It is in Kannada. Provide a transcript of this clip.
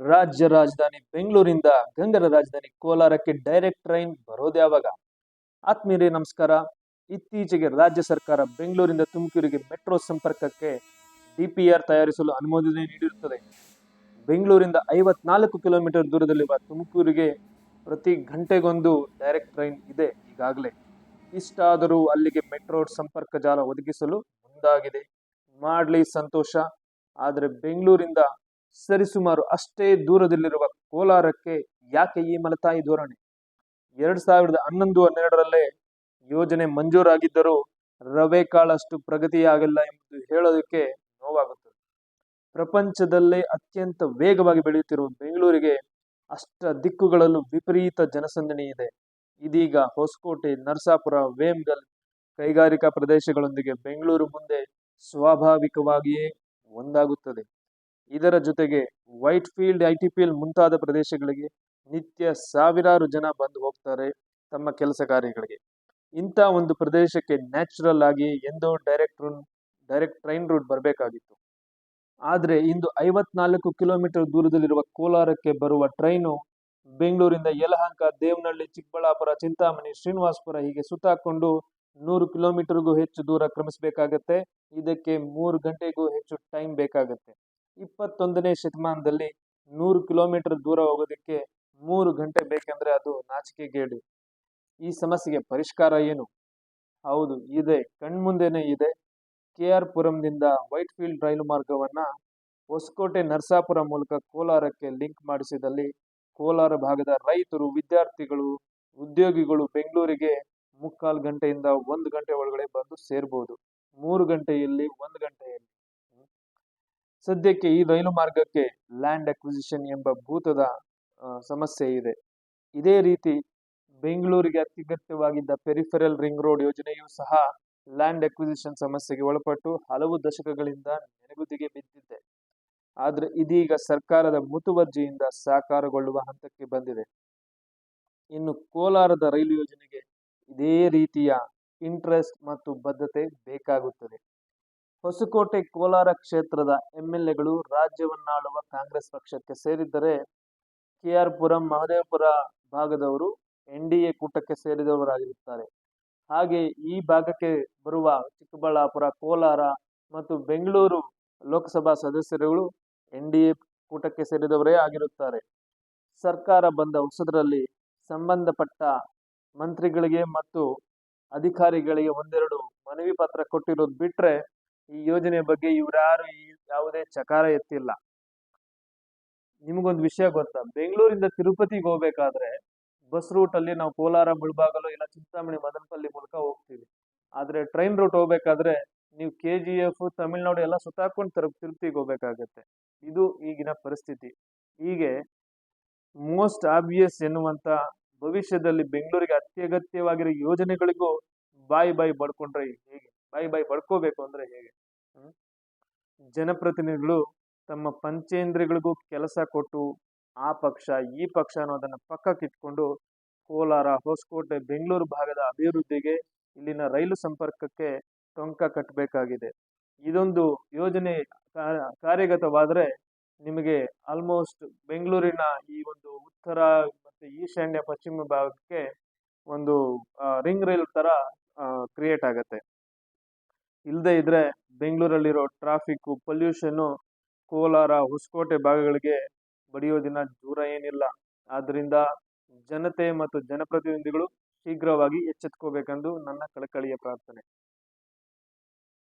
ರಾಜ್ಯ ರಾಜಧಾನಿ ಬೆಂಗಳೂರಿಂದ ಗಂಗರ ರಾಜಧಾನಿ ಕೋಲಾರಕ್ಕೆ ಡೈರೆಕ್ಟ್ ಟ್ರೈನ್ ಬರೋದೇ ಯಾವಾಗ ಆತ್ಮೀಯರೇ, ನಮಸ್ಕಾರ. ಇತ್ತೀಚೆಗೆ ರಾಜ್ಯ ಸರ್ಕಾರ ಬೆಂಗಳೂರಿಂದ ತುಮಕೂರಿಗೆ ಮೆಟ್ರೋ ಸಂಪರ್ಕಕ್ಕೆ ಡಿಪಿಆರ್ ತಯಾರಿಸಲು ಅನುಮೋದನೆ ನೀಡಿರುತ್ತದೆ. ಬೆಂಗಳೂರಿಂದ ಐವತ್ನಾಲ್ಕು ಕಿಲೋಮೀಟರ್ ದೂರದಲ್ಲಿರುವ ತುಮಕೂರಿಗೆ ಪ್ರತಿ ಗಂಟೆಗೊಂದು ಡೈರೆಕ್ಟ್ ಟ್ರೈನ್ ಇದೆ ಈಗಾಗಲೇ. ಇಷ್ಟಾದರೂ ಅಲ್ಲಿಗೆ ಮೆಟ್ರೋ ಸಂಪರ್ಕ ಜಾಲ ಒದಗಿಸಲು ಮುಂದಾಗಿದೆ. ಮಾಡಲಿ ಸಂತೋಷ. ಆದರೆ ಬೆಂಗಳೂರಿಂದ ಸರಿಸುಮಾರು ಅಷ್ಟೇ ದೂರದಲ್ಲಿರುವ ಕೋಲಾರಕ್ಕೆ ಯಾಕೆ ಈ ಮಲತಾಯಿ ಧೋರಣೆ? ಎರಡ್ ಸಾವಿರದ ಹನ್ನೊಂದು, ಹನ್ನೆರಡರಲ್ಲೇ ಯೋಜನೆ ಮಂಜೂರಾಗಿದ್ದರೂ ರವೆ ಕಾಳಷ್ಟು ಪ್ರಗತಿಯಾಗಿಲ್ಲ ಎಂಬುದು ಹೇಳೋದಕ್ಕೆ ನೋವಾಗುತ್ತದೆ. ಪ್ರಪಂಚದಲ್ಲೇ ಅತ್ಯಂತ ವೇಗವಾಗಿ ಬೆಳೆಯುತ್ತಿರುವ ಬೆಂಗಳೂರಿಗೆ ಅಷ್ಟ ದಿಕ್ಕುಗಳಲ್ಲೂ ವಿಪರೀತ ಜನಸಂದಣಿ ಇದೆ. ಇದೀಗ ಹೊಸಕೋಟೆ, ನರಸಾಪುರ, ವೇಮ್ಗಲ್ ಕೈಗಾರಿಕಾ ಪ್ರದೇಶಗಳೊಂದಿಗೆ ಬೆಂಗಳೂರು ಮುಂದೆ ಸ್ವಾಭಾವಿಕವಾಗಿಯೇ ಒಂದಾಗುತ್ತದೆ. ಇದರ ಜೊತೆಗೆ white field I T field ಮುಂತಾದ ಪ್ರದೇಶಗಳಿಗೆ ನಿತ್ಯ ಸಾವಿರಾರು ಜನ ಬಂದು ಹೋಗ್ತಾರೆ ತಮ್ಮ ಕೆಲಸ ಕಾರ್ಯಗಳಿಗೆ. ಇಂಥ ಒಂದು ಪ್ರದೇಶಕ್ಕೆ ನ್ಯಾಚುರಲ್ ಆಗಿ ಎಂದೋ ಡೈರೆಕ್ಟ್ ಡೈರೆಕ್ಟ್ ಟ್ರೈನ್ ರೂಟ್ ಬರಬೇಕಾಗಿತ್ತು. ಆದರೆ ಇಂದು ಐವತ್ನಾಲ್ಕು ಕಿಲೋಮೀಟರ್ ದೂರದಲ್ಲಿರುವ ಕೋಲಾರಕ್ಕೆ ಬರುವ ಟ್ರೈನು ಬೆಂಗಳೂರಿಂದ ಯಲಹಂಕ, ದೇವನಹಳ್ಳಿ, ಚಿಕ್ಕಬಳ್ಳಾಪುರ, ಚಿಂತಾಮಣಿ, ಶ್ರೀನಿವಾಸಪುರ ಹೀಗೆ ಸುತ್ತಾಕೊಂಡು ನೂರು ಕಿಲೋಮೀಟರ್ಗೂ ಹೆಚ್ಚು ದೂರ ಕ್ರಮಿಸಬೇಕಾಗತ್ತೆ. ಇದಕ್ಕೆ ಮೂರು ಗಂಟೆಗೂ ಹೆಚ್ಚು ಟೈಮ್ ಬೇಕಾಗತ್ತೆ. ಇಪ್ಪತ್ತೊಂದನೇ ಶತಮಾನದಲ್ಲಿ ನೂರು ಕಿಲೋಮೀಟರ್ ದೂರ ಹೋಗೋದಕ್ಕೆ ಮೂರು ಗಂಟೆ ಬೇಕೆಂದರೆ ಅದು ನಾಚಿಕೆಗೇಡು. ಈ ಸಮಸ್ಯೆಗೆ ಪರಿಷ್ಕಾರ ಏನು? ಹೌದು, ಇದೆ. ಕಣ್ಮುಂದೆನೇ ಇದೆ. ಕೆ ಆರ್ ಪುರಂದಿಂದ ವೈಟ್ ಫೀಲ್ಡ್ ರೈಲು ಮಾರ್ಗವನ್ನ ಹೊಸಕೋಟೆ ನರಸಾಪುರ ಮೂಲಕ ಕೋಲಾರಕ್ಕೆ ಲಿಂಕ್ ಮಾಡಿಸಿದಲ್ಲಿ ಕೋಲಾರ ಭಾಗದ ರೈತರು, ವಿದ್ಯಾರ್ಥಿಗಳು, ಉದ್ಯೋಗಿಗಳು ಬೆಂಗಳೂರಿಗೆ ಮುಕ್ಕಾಲು ಗಂಟೆಯಿಂದ ಒಂದು ಗಂಟೆ ಒಳಗಡೆ ಬಂದು ಸೇರ್ಬೋದು. ಮೂರು ಗಂಟೆಯಲ್ಲಿ ಒಂದು ಗಂಟೆಯಲ್ಲಿ ಸದ್ಯಕ್ಕೆ ಈ ರೈಲು ಮಾರ್ಗಕ್ಕೆ ಲ್ಯಾಂಡ್ ಅಕ್ವಿಸಿಷನ್ ಎಂಬ ಭೂತದ ಸಮಸ್ಯೆ ಇದೆ. ಇದೇ ರೀತಿ ಬೆಂಗಳೂರಿಗೆ ಅತ್ಯಗತ್ಯವಾಗಿದ್ದ ಪೆರಿಫೆರಲ್ ರಿಂಗ್ ರೋಡ್ ಯೋಜನೆಯೂ ಸಹ ಲ್ಯಾಂಡ್ ಅಕ್ವಿಸಿಷನ್ ಸಮಸ್ಯೆಗೆ ಒಳಪಟ್ಟು ಹಲವು ದಶಕಗಳಿಂದ ನೆನೆಗುದಿಗೆ ಬಿದ್ದಿದೆ. ಆದರೆ ಇದೀಗ ಸರ್ಕಾರದ ಮುತುವರ್ಜಿಯಿಂದ ಸಾಕಾರಗೊಳ್ಳುವ ಹಂತಕ್ಕೆ ಬಂದಿದೆ. ಇನ್ನು ಕೋಲಾರದ ರೈಲು ಯೋಜನೆಗೆ ಇದೇ ರೀತಿಯ ಇಂಟ್ರೆಸ್ಟ್ ಮತ್ತು ಬದ್ಧತೆ ಬೇಕಾಗುತ್ತದೆ. ಹೊಸಕೋಟೆ ಕೋಲಾರ ಕ್ಷೇತ್ರದ ಎಂಎಲ್ಎಗಳು ರಾಜ್ಯವನ್ನಾಳುವ ಕಾಂಗ್ರೆಸ್ ಪಕ್ಷಕ್ಕೆ ಸೇರಿದ್ದರೆ ಕೆ ಆರ್ ಪುರಂ ಮಹದೇವಪುರ ಭಾಗದವರು ಎನ್ ಡಿ ಎ ಕೂಟಕ್ಕೆ ಸೇರಿದವರಾಗಿರುತ್ತಾರೆ. ಹಾಗೆ ಈ ಭಾಗಕ್ಕೆ ಬರುವ ಚಿಕ್ಕಬಳ್ಳಾಪುರ, ಕೋಲಾರ ಮತ್ತು ಬೆಂಗಳೂರು ಲೋಕಸಭಾ ಸದಸ್ಯರುಗಳು ಎನ್ ಡಿ ಎ ಕೂಟಕ್ಕೆ ಸೇರಿದವರೇ ಆಗಿರುತ್ತಾರೆ. ಸರ್ಕಾರ ಬಂದ ಹೊಸದರಲ್ಲಿ ಸಂಬಂಧಪಟ್ಟ ಮಂತ್ರಿಗಳಿಗೆ ಮತ್ತು ಅಧಿಕಾರಿಗಳಿಗೆ ಒಂದೆರಡು ಮನವಿ ಪತ್ರ ಕೊಟ್ಟಿರೋದು ಬಿಟ್ರೆ ಈ ಯೋಜನೆ ಬಗ್ಗೆ ಇವರಾರು ಯಾವುದೇ ಚಕಾರ ಎತ್ತಿಲ್ಲ. ನಿಮಗೊಂದು ವಿಷಯ ಗೊತ್ತಾ? ಬೆಂಗಳೂರಿಂದ ತಿರುಪತಿಗೆ ಹೋಗ್ಬೇಕಾದ್ರೆ ಬಸ್ ರೂಟ್ ಅಲ್ಲಿ ನಾವು ಕೋಲಾರ, ಮುಳ್ಬಾಗಲು ಇಲ್ಲ ಚಿಂತಾಮಣಿ, ಮದನಪಲ್ಲಿ ಮೂಲಕ ಹೋಗ್ತೀವಿ. ಆದ್ರೆ ಟ್ರೈನ್ ರೂಟ್ ಹೋಗ್ಬೇಕಾದ್ರೆ ನೀವು ಕೆ ಜಿ ಎಫ್ ತಮಿಳ್ನಾಡು ಎಲ್ಲ ಸುತ್ತಾಕೊಂಡು ತರ, ತಿರುಪತಿಗೆ ಹೋಗ್ಬೇಕಾಗತ್ತೆ. ಇದು ಈಗಿನ ಪರಿಸ್ಥಿತಿ. ಹೀಗೆ ಮೋಸ್ಟ್ ಆಬ್ವಿಯಸ್ ಎನ್ನುವಂತ ಭವಿಷ್ಯದಲ್ಲಿ ಬೆಂಗಳೂರಿಗೆ ಅತ್ಯಗತ್ಯವಾಗಿರೋ ಯೋಜನೆಗಳಿಗೂ ಬಾಯಿ ಬಾಯಿ ಬಡ್ಕೊಂಡ್ರೆ ಹೇಗೆ? ಬಾಯಿ ಬಾಯಿ ಪಡ್ಕೋಬೇಕು ಅಂದ್ರೆ ಹೇಗೆ? ಜನಪ್ರತಿನಿಧಿಗಳು ತಮ್ಮ ಪಂಚೇಂದ್ರಿಗಳಿಗೂ ಕೆಲಸ ಕೊಟ್ಟು ಆ ಪಕ್ಷ, ಈ ಪಕ್ಷ ಅನ್ನೋದನ್ನ ಪಕ್ಕಕ್ಕಿಟ್ಕೊಂಡು ಕೋಲಾರ, ಹೊಸಕೋಟೆ, ಬೆಂಗಳೂರು ಭಾಗದ ಅಭಿವೃದ್ಧಿಗೆ ಇಲ್ಲಿನ ರೈಲು ಸಂಪರ್ಕಕ್ಕೆ ಟೊಂಕ ಕಟ್ಟಬೇಕಾಗಿದೆ ಇದೊಂದು ಯೋಜನೆ ಕಾರ್ಯಗತವಾದರೆ ನಿಮಗೆ ಆಲ್ಮೋಸ್ಟ್ ಬೆಂಗಳೂರಿನ ಈ ಒಂದು ಉತ್ತರ ಮತ್ತು ಈಶಾನ್ಯ ಪಶ್ಚಿಮ ಭಾಗಕ್ಕೆ ಒಂದು ರಿಂಗ್ ರೈಲ್ ತರ ಕ್ರಿಯೇಟ್ ಆಗತ್ತೆ. ಇಲ್ಲದೆ ಇದ್ರೆ ಬೆಂಗಳೂರಲ್ಲಿರೋ ಟ್ರಾಫಿಕ್ಕು, ಪೊಲ್ಯೂಷನ್ನು ಕೋಲಾರ, ಹೊಸಕೋಟೆ ಭಾಗಗಳಿಗೆ ಬಡಿಯೋ ದಿನ ದೂರ ಏನಿಲ್ಲ. ಆದ್ದರಿಂದ ಜನತೆ ಮತ್ತು ಜನಪ್ರತಿನಿಧಿಗಳು ಶೀಘ್ರವಾಗಿ ಎಚ್ಚೆತ್ಕೋಬೇಕೆಂದು ನನ್ನ ಕಳಕಳಿಯ ಪ್ರಾರ್ಥನೆ.